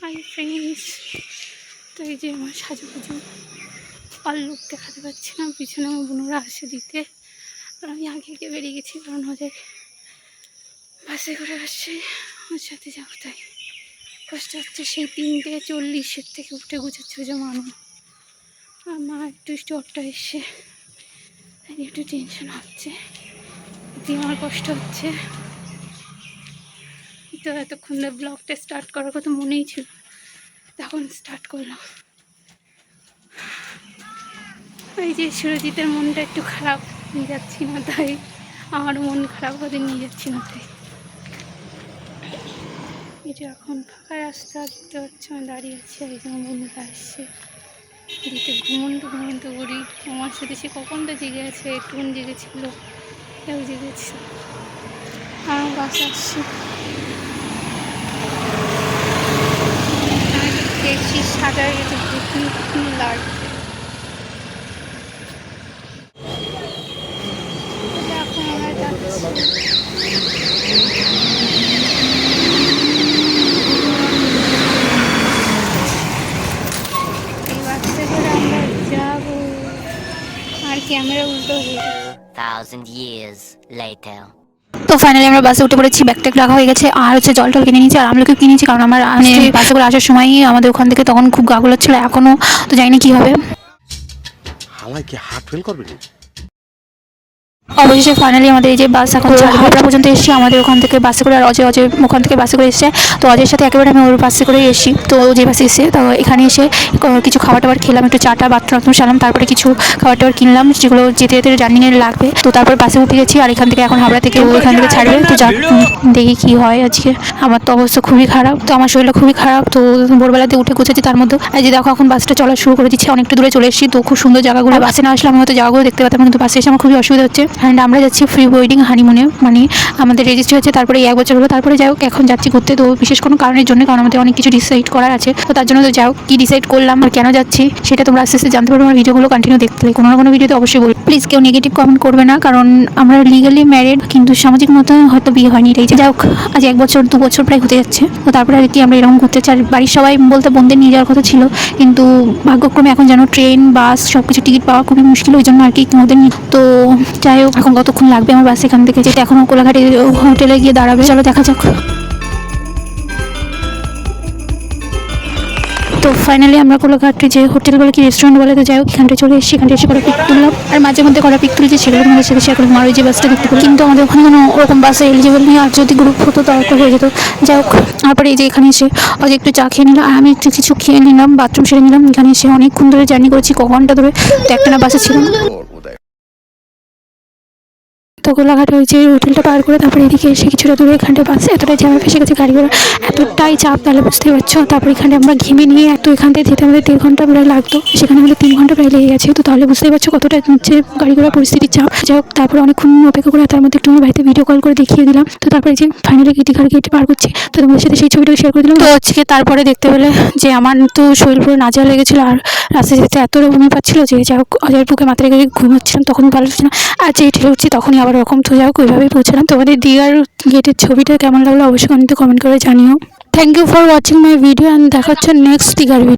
Friends তো এই যে আমার সাজুগুজু। লোক দেখাতে পাচ্ছি না। পিছনে আমার বোনরা আসে দিতে। আর আমি আগে আগে বেরিয়ে গেছি, কারণ ওদের বাসে করে আসছে। ওর সাথে যাব তাই। কষ্ট হচ্ছে সেই তিনটে চল্লিশের থেকে উঠে গুছাচ্ছে যে মানুষ আর মা একটু অট্টা এসে একটু টেনশন হচ্ছে। আমার কষ্ট হচ্ছে। তো এতক্ষণ ব্লগটা স্টার্ট করার কথা মনেই ছিল তখন স্টার্ট করলাম। ওই যে সুরজিতের মনটা একটু খারাপ, নিয়ে যাচ্ছি না তাই। আমার মন খারাপ হতে নিয়ে যাচ্ছি না তাই। এই যে এখন ফাঁকা রাস্তা দেখতে পাচ্ছ আমি দাঁড়িয়ে আছি, এই আমার বন্ধুরা আসছে দিতে ঘুমন্ত ঘুমন্ত করি আমার সাথে সে কখন তো জেগে আছে একটুক্ষণ জেগেছিল কেউ জেগেছে। আমার বাস আসছে আমি দেখছি সাদা গেছে দেখি কি লাগছে এখন আমরা যাচ্ছি এই বাসে করে আমরা যাব আর ক্যামেরা উল্টো হয়ে যাবে thousand years later. তো ফাইনালি আমরা বাসে উঠে পড়েছি ব্যাগ ট্যাগ রাখা হয়ে গেছে আর হচ্ছে জল টল কিনে নিয়েছি আর আমলকেও কিনেছি কারণ আমার মানে বাসে করে আসার সময়ই আমাদের ওখান থেকে তখন খুব গাগুলো ছিল এখনও তো জানি না কী হবে। হালাই কি হার্ট ফেল করবে না অবশেষে ফাইনালি আমাদের এই যে বাস এখন হাওড়া পর্যন্ত এসেছি। আমাদের ওখান থেকে বাসে করে আর অজয় অজয় ওখান থেকে বাসে করে এসছে। তো অজয়ের সাথে একেবারে আমি ওর বাসে করে এসেছি। তো ও যে বাসে এসে তো এখানে এসে কিছু খাবার টাবার খেলাম একটু চাটা বাথরুম সারলাম তারপরে কিছু খাবার টাবার কিনলাম যেগুলো যেতে যেতে জার্নিংয়ে লাগবে। তো তারপর বাসে উঠে গেছি আর এখান থেকে এখন হাওড়া থেকে ও এখান থেকে ছাড়বে। তো যা দেখি কী হয় আজকে। আমার তো অবস্থা খুবই খারাপ। তো আমার শরীরটা খুবই খারাপ। তো ভোরবেলাতে উঠে গুছেছি তার মধ্যে। যে দেখো এখন বাসটা চলা শুরু করে দিচ্ছে। অনেকটা দূরে চলে এসেছি। তো খুব সুন্দর জায়গাগুলো। বাসে না আসলে আমি হয়তো জায়গাগুলো দেখতে পাতাম কিন্তু বাসে এসে আমার খুবই অসুবিধা হচ্ছে। অ্যান্ড আমরা যাচ্ছি ফ্রি ওয়েডিং হানিমুনে মানে আমাদের রেজিস্ট্রি হচ্ছে, তারপরে এক বছর হলো। তারপরে যাই এখন যাচ্ছি ঘুরতে। তো বিশেষ কোনো কারণের জন্য, কারণ আমাদের অনেক কিছু ডিসাইড করার আছে। তো তার জন্য তো হোক, কী ডিসাইড করলাম আর কেন যাচ্ছি, সেটা তোমরা আস্তে আস্তে জানতে পারবে। আমার ভিডিওগুলো কন্টিনিউ দেখতে কোনো না কোনো ভিডিওতে অবশ্যই বলব। প্লিজ কেউ নেগেটিভ কমেন্ট করবে না, কারণ আমরা লিগালি ম্যারিড কিন্তু সামাজিক মতো হয়তো বিয়ে হয়নি, এটাই যাই হোক। আজ এক বছর, দু বছর প্রায় হতে যাচ্ছে। তো তারপরে আর কি আমরা এরকম ঘুরতে চাই। বাড়ির সবাই বলতে বোনদের নিয়ে যাওয়ার কথা ছিল, কিন্তু ভাগ্যক্রমে এখন যেন ট্রেন বাস সব কিছু টিকিট পাওয়া খুবই মুশকিল। ওই জন্য আর কি ওদের তো যাই এখন কতক্ষণ লাগবে আমার বাস এখান থেকে? যেতে এখনও কোলাঘাটে হোটেলে গিয়ে দাঁড়াবে। চলো, দেখা যাক। তো ফাইনালি আমরা কোলাঘাটে যে হোটেল বলে কি রেস্টুরেন্ট বলে, তো যাই হোক, এখানটা চলে এসেছি। এখানটা এসে কটা পিক তুললাম। আর মাঝে মধ্যে কটা পিক তুলেছি, সেগুলো তোমাদের সাথে শেয়ার করলাম। আর যে বাসটা দেখতে পেলাম। কিন্তু আমাদের ওখানে কোনো ওরকম বাসে এলিজিবল নেই, আর যদি গ্রুপ হতো তাহলে হয়ে যেত। যাই হোক, তারপরে এই যে এখানে এসে অজ একটু চা খেয়ে নিলাম। আর আমি একটু কিছু খেয়ে নিলাম বাথরুম সেরে নিলাম। এখানে এসে অনেকক্ষণ ধরে জার্নি করেছি, ক ঘণ্টা ধরে। তো একটা না বাসে ছিলাম। তো গোলাঘাট হয়েছে হোটেলটা পার করে তারপরে এদিকে এসে কিছুটা দূরে এখানটা বাসে এতটাই জ্যামে ফেসে গেছে গাড়ি ঘোড়া এতটাই চাপ, তাহলে বুঝতেই পারছ? তারপরে এখানে আমরা ঘেমে নিয়ে এত এখান থেকে যেতে আমাদের দেড় ঘণ্টা প্রায় লাগতো। সেখানে আমাদের তিন ঘণ্টা প্রায় লেগে গেছে। তো তাহলে বুঝতেই পারছ কতটা হচ্ছে গাড়ি ঘোড়া পরিস্থিতির চাপ। যাই হোক, তারপরে অনেকক্ষণ অপেক্ষা করে তার মধ্যে একটু আমার বাড়িতে ভিডিও কল করে দেখিয়ে দিলাম। তো তারপরে যে ফাইনালি গিটিঘাট গেট পার করছি, তো তোমাদের সাথে সেই ছবিটা শেয়ার করে দিলাম। তো আজকে তারপরে দেখতে পেলে যে আমার তো শরীর পুরো নাজা লেগেছিলো আর রাস্তায় যেতে এত বমি পাচ্ছিল যে যাই হোক অজয়ের বুকে মাথায় রেখে ঘুমাচ্ছিলাম তখন ভালো লাগছে না। আর যে ঠেলে উঠছি তখনই আবার ওরকম তো যাও ওইভাবেই পৌঁছলাম তোমাদের দীঘার গেটের ছবিটা কেমন লাগল অবশ্যই কমেন্টে করে জানিও। Thank you for watching my video and দেখা হচ্ছে নেক্সট দীঘার ভিডিও